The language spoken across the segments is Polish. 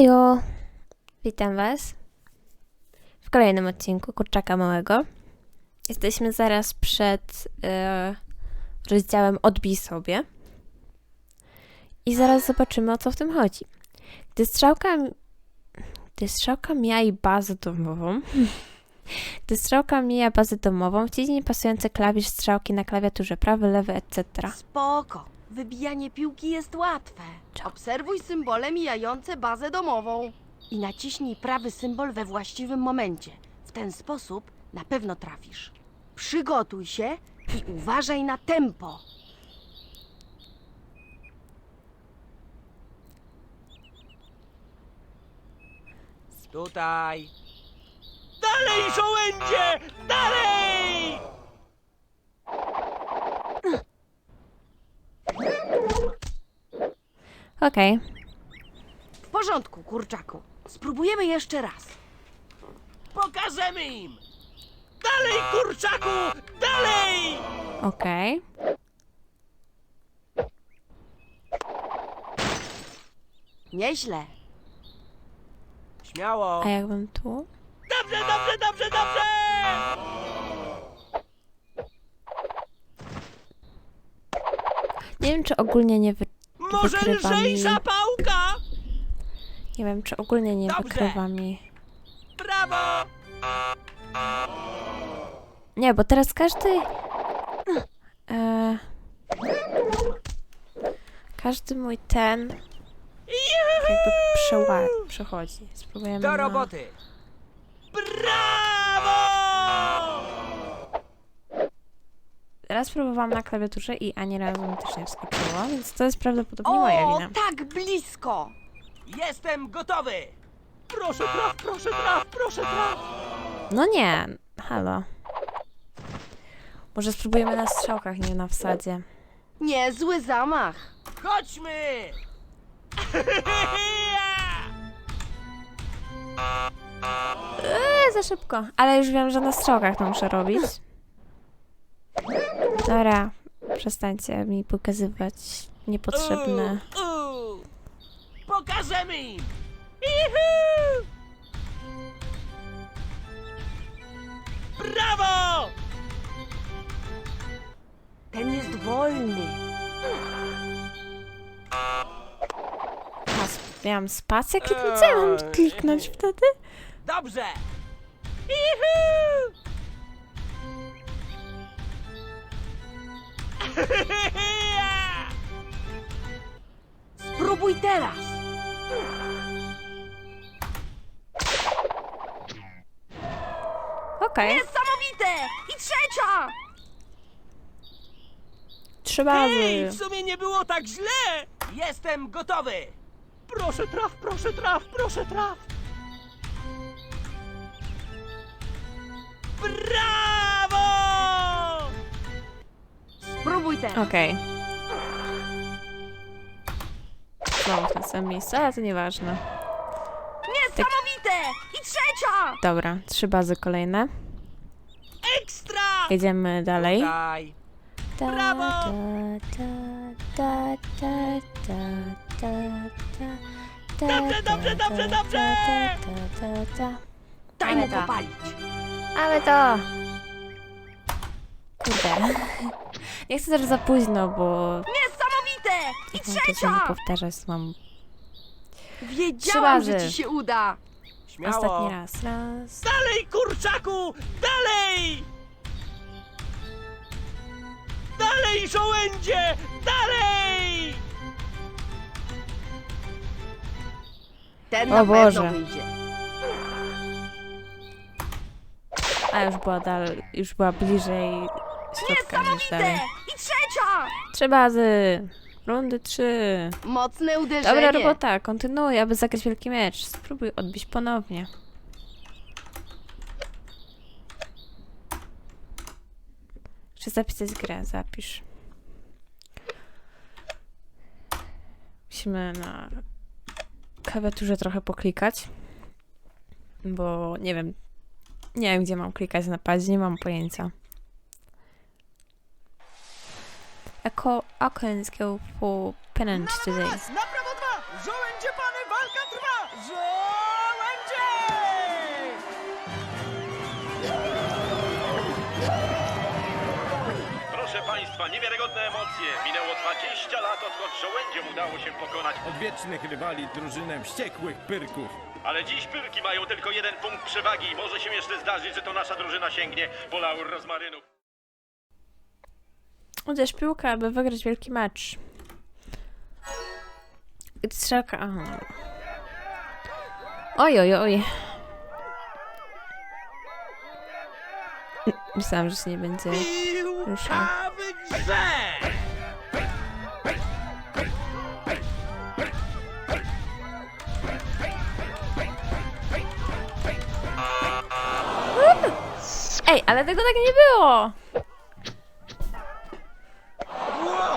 Hejo! Witam Was w kolejnym odcinku Kurczaka Małego. Jesteśmy zaraz przed e, rozdziałem Odbij sobie. I zaraz zobaczymy, o co w tym chodzi. Gdy strzałka, gdy strzałka mija jej bazę domową, gdy strzałka mija bazę domową, wciśnij pasujący klawisz strzałki na klawiaturze prawy, lewy, etc. Spoko. Wybijanie piłki jest łatwe. Obserwuj symbole mijające bazę domową i naciśnij prawy symbol we właściwym momencie. W ten sposób na pewno trafisz. Przygotuj się i uważaj na tempo. Tutaj. Dalej, żołędzie! Dalej! Okej, W porządku, kurczaku. Spróbujemy jeszcze raz. Pokażemy im! Dalej, kurczaku! Dalej! okej. Nieźle. Śmiało. A jakbym tu? Dobrze, dobrze, dobrze, dobrze! Nie wiem, czy ogólnie nie wy... Może wykrywa mi... lżejsza pałka? Nie wiem, czy ogólnie nie Dobrze. wykrywa mi... Brawo! Nie, bo teraz każdy... E... Każdy mój ten jakby przeła... przechodzi. Spróbujemy Do na... roboty! Raz próbowałam na klawiaturze i ani razu mi też nie wskoczyło, więc to jest prawdopodobnie moja O, wina. tak blisko. Jestem gotowy! Proszę traf, proszę traf, proszę traf! No nie, halo. Może spróbujemy na strzałkach, nie na wsadzie. Niezły zamach. Chodźmy! Eee, za szybko. Ale już wiem, że na strzałkach to muszę robić. Dobra, przestańcie mi pokazywać niepotrzebne. U, u. Pokażemy im! Ihu! Brawo! Ten jest wolny. A, sp- miałam spację kliknąć? Co ja mam kliknąć wtedy? Dobrze! Ihu! Spróbuj teraz. Okej, Niesamowite! I trzecia! trzy Hej, bazy. w sumie nie było tak źle! Jestem gotowy! Proszę traf, proszę traf, proszę traf! Brawo! Spróbuj teraz. Okej. Znowu w tym samym miejscu, ale to nieważne. Niesamowite! I trzecia! Dobra, trzy bazy kolejne. Ekstra! Jedziemy dalej. Tutaj. Da, Brawo! da, da, da, da, da, da, da, Dobrze, dobrze, dobrze, dobrze! da, da, da. Daj mu to. popalić. Ale to... Kurde. Nie chcę też za późno, bo... Niesamowite! I trzecia! powtarzać, mam Wiedziałam, Trzy że razy. ci się uda. Śmiało. ostatni raz. Raz. Dalej, kurczaku! Dalej! Dalej, żołędzie! Dalej! Ten O na Boże. pewno wyjdzie. A już była dalej, już była bliżej środka niż dalej. Niesamowite! I trzecia! Trzy bazy. Rundy trzy. Mocne uderzenie. Dobra robota, kontynuuj, aby zagrać wielki mecz. Spróbuj odbić ponownie. Chcę zapisać grę, zapisz. Musimy na klawiaturze trochę poklikać, bo nie wiem, nie wiem gdzie mam klikać na padzie, nie mam pojęcia. Echo Akens go for pennant today. Na prawo dwa! Żołędzie pany, walka trwa! Żołędzie! Proszę Państwa, niewiarygodne emocje. Minęło 20 lat, odkąd żołędziom udało się pokonać odwiecznych rywali drużynę wściekłych pyrków. Ale dziś pyrki mają tylko jeden punkt przewagi i może się jeszcze zdarzyć, że to nasza drużyna sięgnie po laur rozmarynów. Uderz piłkę, aby wygrać wielki mecz. Strzelka. Oj, oj, oj. Myślałam, że się nie będzie ruszał. Ej, ale tego tak nie było!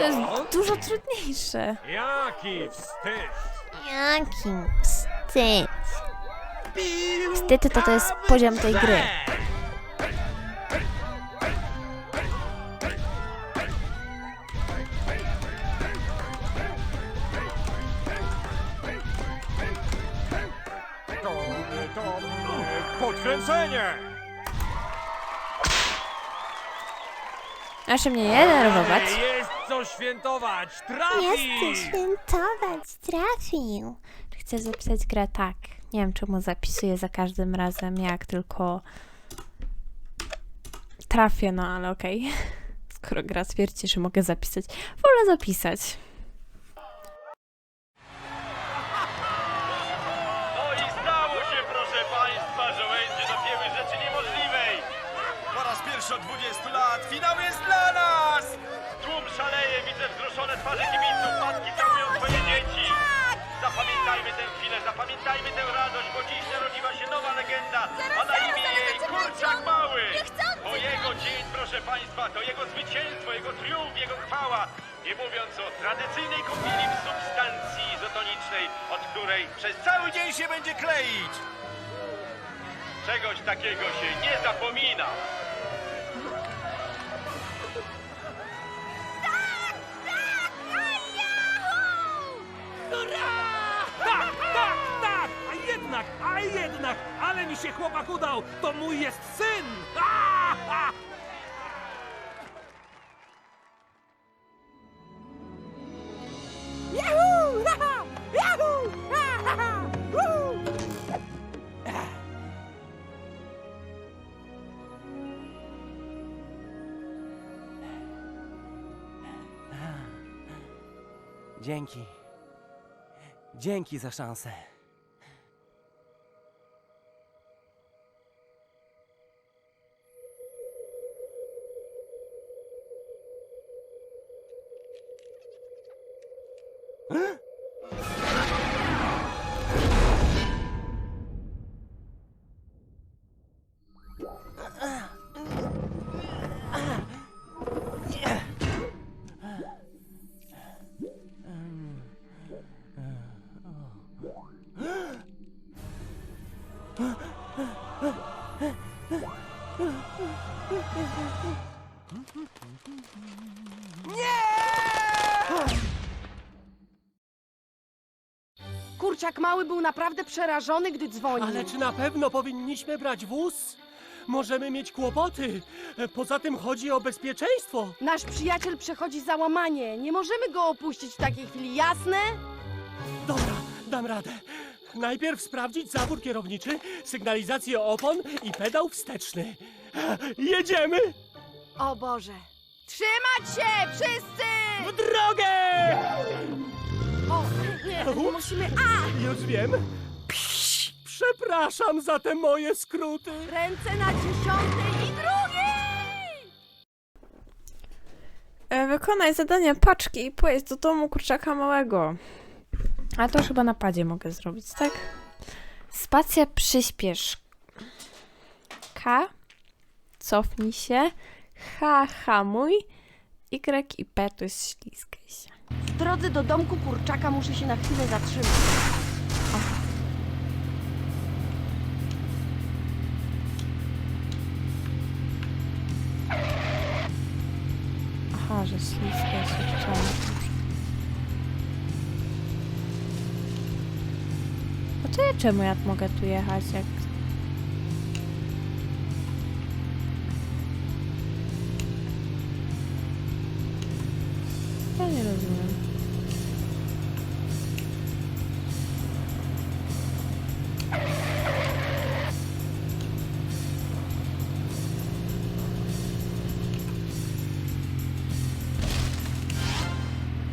To jest dużo trudniejsze. Jaki wstyd! Jaki wstyd. Wstyd to to jest poziom tej gry. To, to podkręcenie! Proszę mnie nie denerwować. Jest co świętować! Trafi! świętować, trafił. Chcę zapisać grę tak. Nie wiem, czemu zapisuję za każdym razem, jak tylko trafię, no ale okej. Skoro gra stwierdzi, że mogę zapisać, wolę zapisać. Zapamiętajmy tę radość, bo dziś narodziła się nowa legenda, a na imię jej Kurczak Mały. To jego dzień, proszę Państwa, to jego zwycięstwo, jego triumf, jego chwała. Nie mówiąc o tradycyjnej kąpieli w substancji izotonicznej, od której przez cały dzień się będzie kleić. Czegoś takiego się nie zapomina. Tak, tak, tak! A jednak, a jednak! Ale mi się chłopak udał! To mój jest syn! A, a! Yahoo! Ha, ha! Yahoo! Ha, ha, ha! Woo! Dzięki. Dzięki za szansę. Kurczak mały był naprawdę przerażony, gdy dzwonił. Ale czy na pewno powinniśmy brać wóz? Możemy mieć kłopoty. Poza tym chodzi o bezpieczeństwo. Nasz przyjaciel przechodzi załamanie. Nie możemy go opuścić w takiej chwili, jasne? Dobra, dam radę. Najpierw sprawdzić zawór kierowniczy, sygnalizację opon i pedał wsteczny. Jedziemy! O Boże. Trzymać się, wszyscy! W drogę! O, nie, musimy... A! Już wiem. Przepraszam za te moje skróty. Ręce na dziesiątej i drugiej! E, Wykonaj zadanie paczki i pojedź do domu kurczaka małego. A to już chyba na padzie mogę zrobić, tak? Spacja przyspiesz. K. Cofnij się. H. Hamuj. Y i P to jest ślizgaj się. W drodze do domku kurczaka muszę się na chwilę zatrzymać. Aha, że ślizgaj czemu ja mogę tu jechać, jak... rozumiem.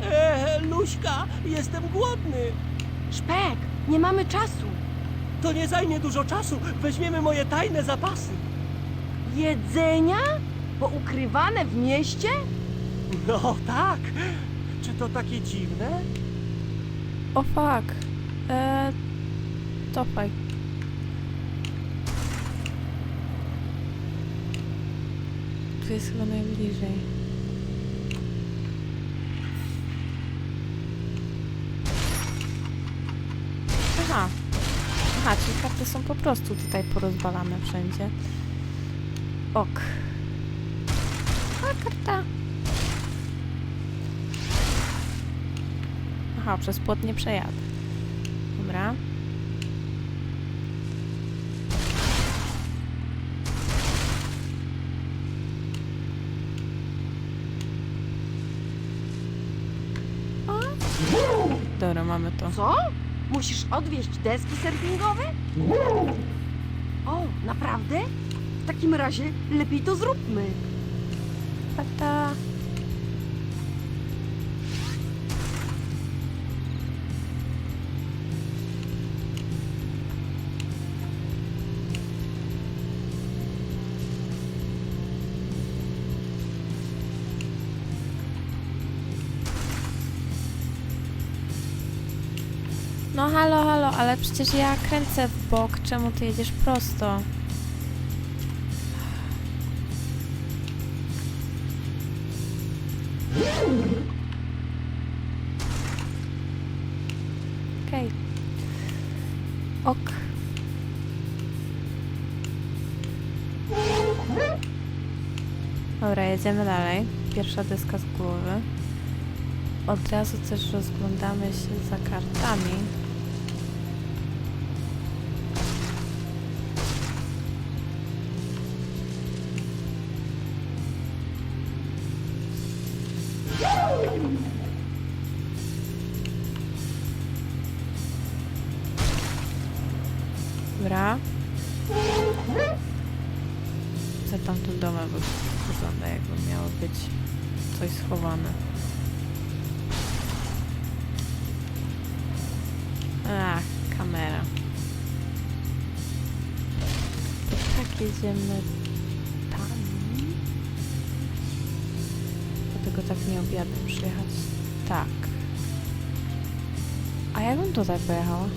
Eee, Luśka, jestem głodny. Szpek, nie mamy czasu. To nie zajmie dużo czasu. Weźmiemy moje tajne zapasy. Jedzenia? Poukrywane w mieście? No tak. Czy to takie dziwne? O fuck. Eee, cofaj. Tu jest chyba najbliżej. Aha. Aha, czyli karty są po prostu tutaj porozwalane wszędzie. Ok. A, karta. Aha, przez płot nie przejadę. Dobra. Dobra, mamy to. Co? Musisz odwieźć deski surfingowe? O, naprawdę? W takim razie lepiej to zróbmy. Tata. No halo, halo, ale przecież ja kręcę w bok, czemu ty jedziesz prosto? Okej. Ok. Dobra, jedziemy dalej. Pierwsza deska z głowy. Od razu też rozglądamy się za kartami. Nie obiadem przyjechać. Tak. A ja bym tutaj pojechała.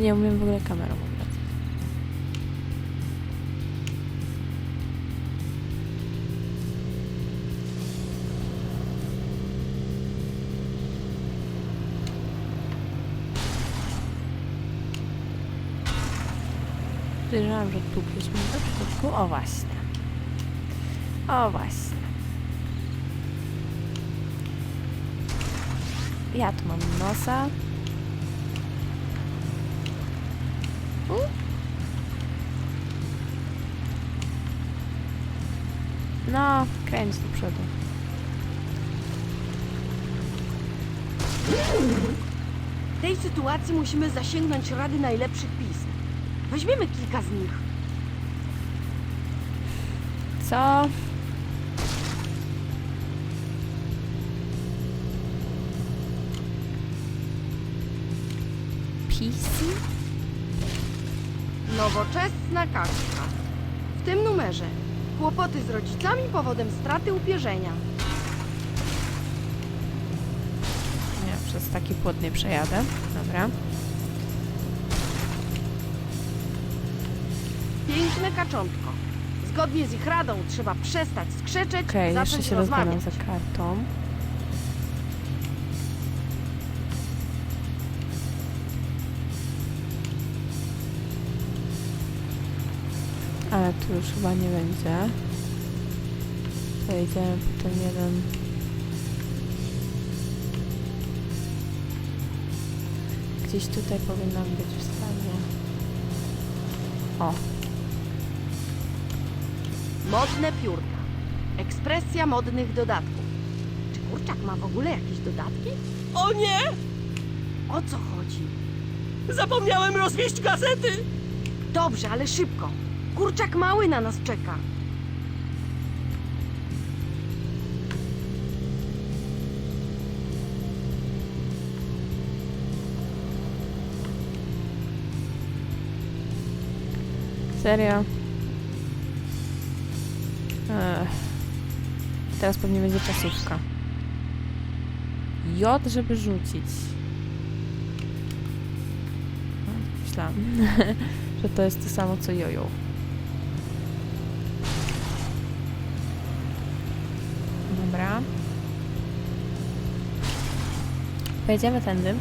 Nie umiem w ogóle kamerą Podejrzewam, że tu byśmy do środku. O właśnie. O właśnie. Ja tu mam nosa. U. No, kręć do przodu. W tej sytuacji musimy zasięgnąć rady najlepszych pism. Weźmiemy kilka z nich. Co? PC? Nowoczesna kartka. W tym numerze kłopoty z rodzicami powodem straty upierzenia. Nie, przez taki płot nie przejadę. Dobra. Piękne kaczątko. Zgodnie z ich radą trzeba przestać skrzeczeć, Okej, zacząć jeszcze się rozglądam rozmawiać. za kartą. Ale tu już chyba nie będzie. Pojedziemy po ten jeden. Gdzieś tutaj powinna być wstanie. O, Modne piórka. Ekspresja modnych dodatków. Czy kurczak ma w ogóle jakieś dodatki? O nie! O co chodzi? Zapomniałem rozwieść gazety! Dobrze, ale szybko. Kurczak mały na nas czeka. Serio? Ech. Teraz pewnie będzie czasówka. J, żeby rzucić. No, Myślałam, że to jest to samo co jojo. Dobra. Pojedziemy tędy.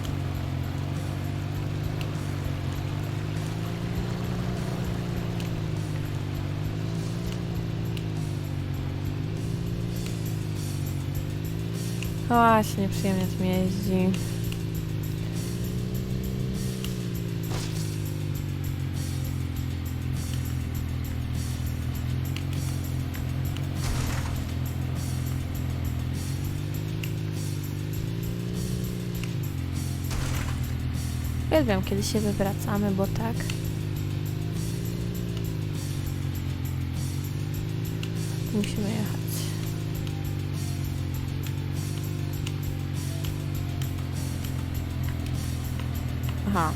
Właśnie, przyjemnie tu jeździ. Uwielbiam, kiedy się wywracamy, bo tak. Musimy jechać. Aha.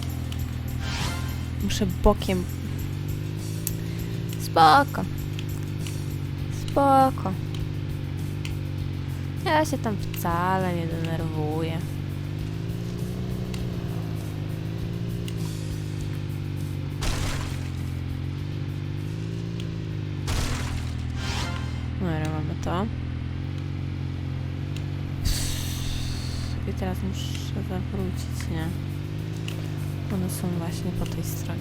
Muszę bokiem. Spoko. Spoko. Ja się tam wcale nie denerwuję. Dobra, mamy to. I teraz muszę zawrócić, nie? One są właśnie po tej stronie.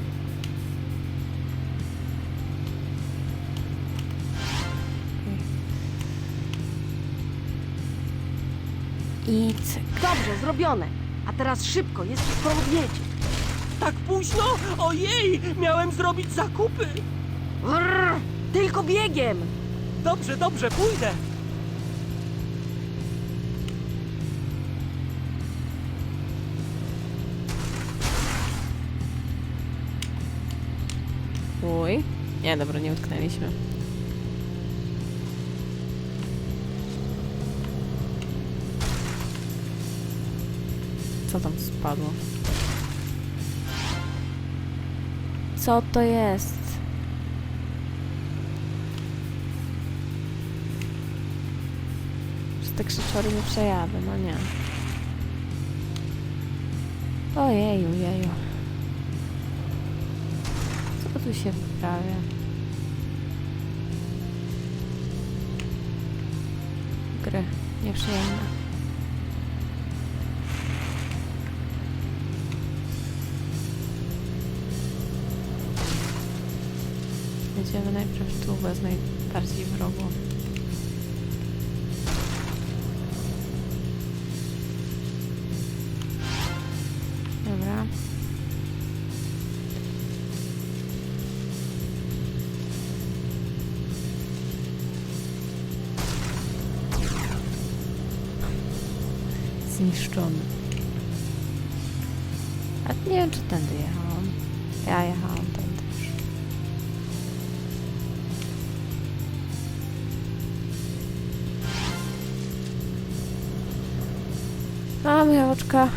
I cyk. Dobrze, zrobione. A teraz szybko, jest już po obiedzie. Tak późno? Ojej! Miałem zrobić zakupy! Brrr, tylko biegiem. Dobrze, dobrze, pójdę! Uj. Nie, dobra, nie utknęliśmy. Co tam spadło? Co to jest? Przez te krzyczory nie przejadę, no nie. Ojeju, jeju. Tu się wyprawia? Gry nieprzyjemne. Jedziemy najpierw tu, bo jest najbardziej wrogo. Zniszczony. A nie wiem, czy tędy jechałam. Ja jechałam tędy. Mamy jałeczka.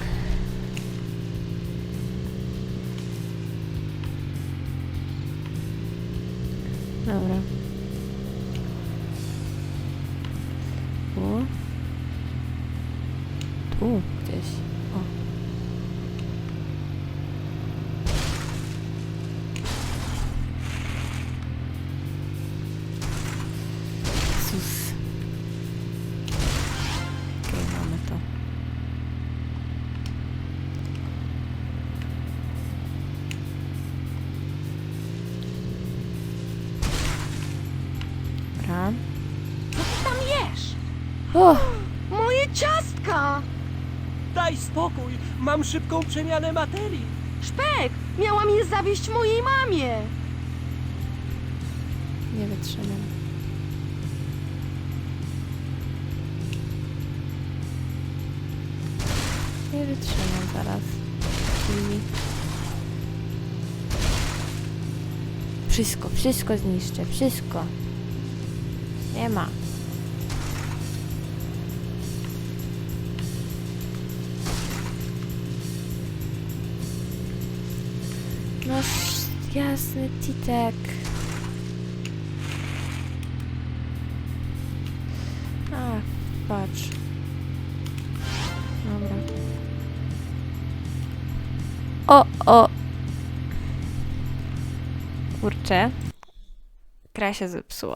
Uff. Moje ciastka! Daj spokój, mam szybką przemianę materii. Szpek! Miałam je zawieść mojej mamie! Nie wytrzymam. Nie wytrzymam zaraz. Wszystko, wszystko zniszczę, wszystko. Nie ma. Jasny Titek. A, patrz. Dobra. O, o. Kurczę. Gra się zepsuła.